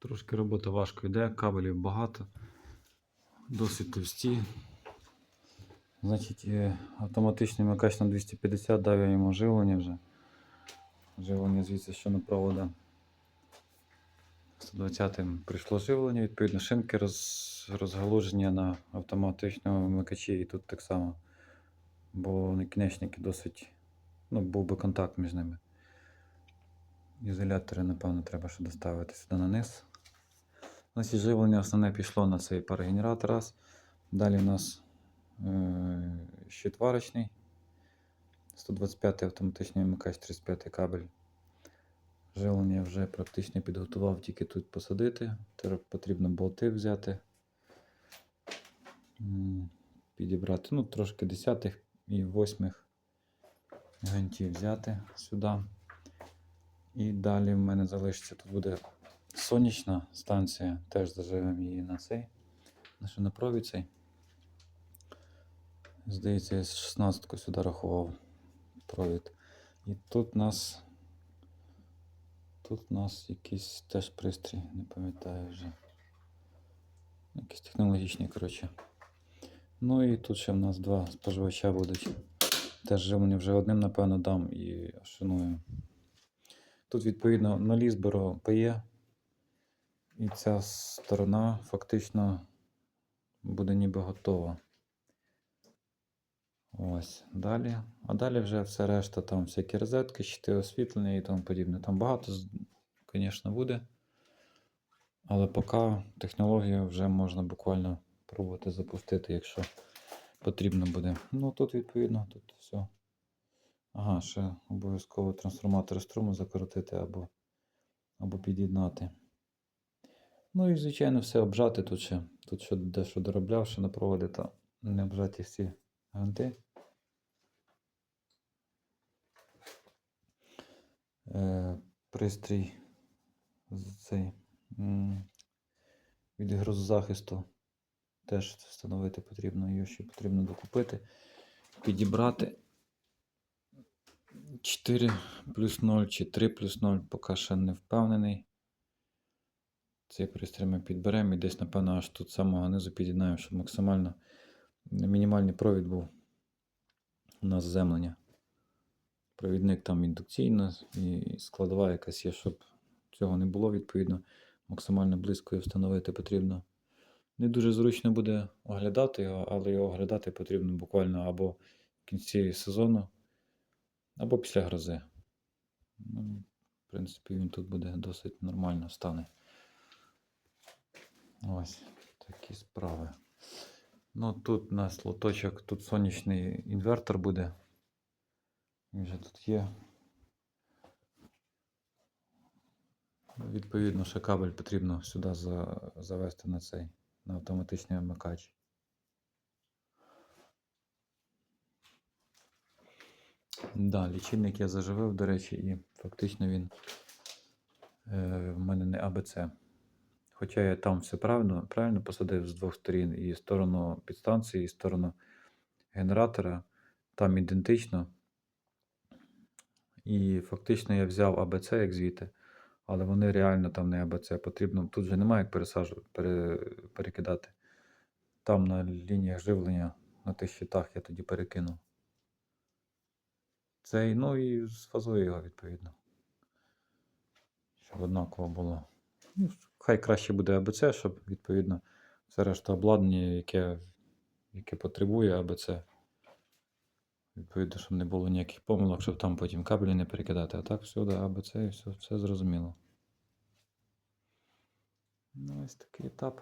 Трошки робота важко йде, кабелів багато, досить товсті. Значить, е, автоматичний вмикач на 250 дав я йому живлення вже. Живлення звідси, що на провода. 120-м прийшло живлення, відповідно, шинки роз, розгалуження на автоматичному вмикачі і тут так само. Бо накінечники досить, ну, був би контакт між ними. Ізолятори, напевно, треба ще доставити сюди на низ. Значить, живлення основне пішло на цей парогенератор раз. Далі у нас е- щитварочний. 125 автоматичний вмикач, 35 кабель. Живлення вже практично підготував, тільки тут посадити. Тепер потрібно болти взяти. Підібрати. Ну, трошки десятих і восьмих гвинтів взяти сюди. І далі в мене залишиться тут буде сонячна станція. Теж заживемо її на цей. На шинопровід цей. Здається, я 16 сюди рахував провід. І тут нас. Тут у нас якийсь теж пристрій, не пам'ятаю вже. Якісь технологічні, коротше. Ну і тут ще в нас два споживача будуть. Теж живлення вже одним, напевно, дам і шиную. Тут, відповідно, на лізборо ПЕ. І ця сторона фактично буде ніби готова. Ось, далі. А далі вже все решта, там всякі розетки, щити освітлення і тому подібне. Там багато, звісно, буде. Але поки технологію вже можна буквально пробувати запустити, якщо потрібно буде. Ну тут, відповідно, тут все. Ага, ще обов'язково трансформатор струму закоротити або, або під'єднати. Ну і, звичайно, все обжати тут ще. Тут ще дещо доробляв, ще на проводи, то не обжаті всі ганти. Е, пристрій цей від грозозахисту теж встановити потрібно, його ще потрібно докупити, підібрати. 4 плюс 0 чи 3 плюс 0, поки ще не впевнений. Цей пристрій ми підберемо і десь, напевно, аж тут самого низу під'єднаємо, щоб максимально мінімальний провід був на заземлення. Провідник там індукційно і складова якась є, щоб цього не було, відповідно, максимально близько його встановити потрібно. Не дуже зручно буде оглядати його, але його оглядати потрібно буквально або в кінці сезону, або після грози. Ну, в принципі, він тут буде досить нормально стане. Ось такі справи. Ну, тут у нас лоточок, тут сонячний інвертор буде. Він вже тут є. Відповідно, ще кабель потрібно сюди за, завести на цей, на автоматичний вмикач. Да, лічильник я заживив, до речі, і фактично він е, в мене не АБЦ. Хоча я там все правильно, правильно посадив з двох сторін, і сторону підстанції, і сторону генератора. Там ідентично. І фактично я взяв АБЦ як звідти, але вони реально там не АБЦ. Потрібно, тут же немає як пересаджувати, пере, перекидати. Там на лініях живлення, на тих щитах я тоді перекинув. Цей, ну і сфазую його відповідно. Щоб однаково було. Ну, хай краще буде АБЦ, щоб відповідно все решта обладнання, яке, яке потребує АБЦ. Відповідно, щоб не було ніяких помилок, щоб там потім кабелі не перекидати. А так всюди АБЦ і все, все зрозуміло. Ну, ось такий етап.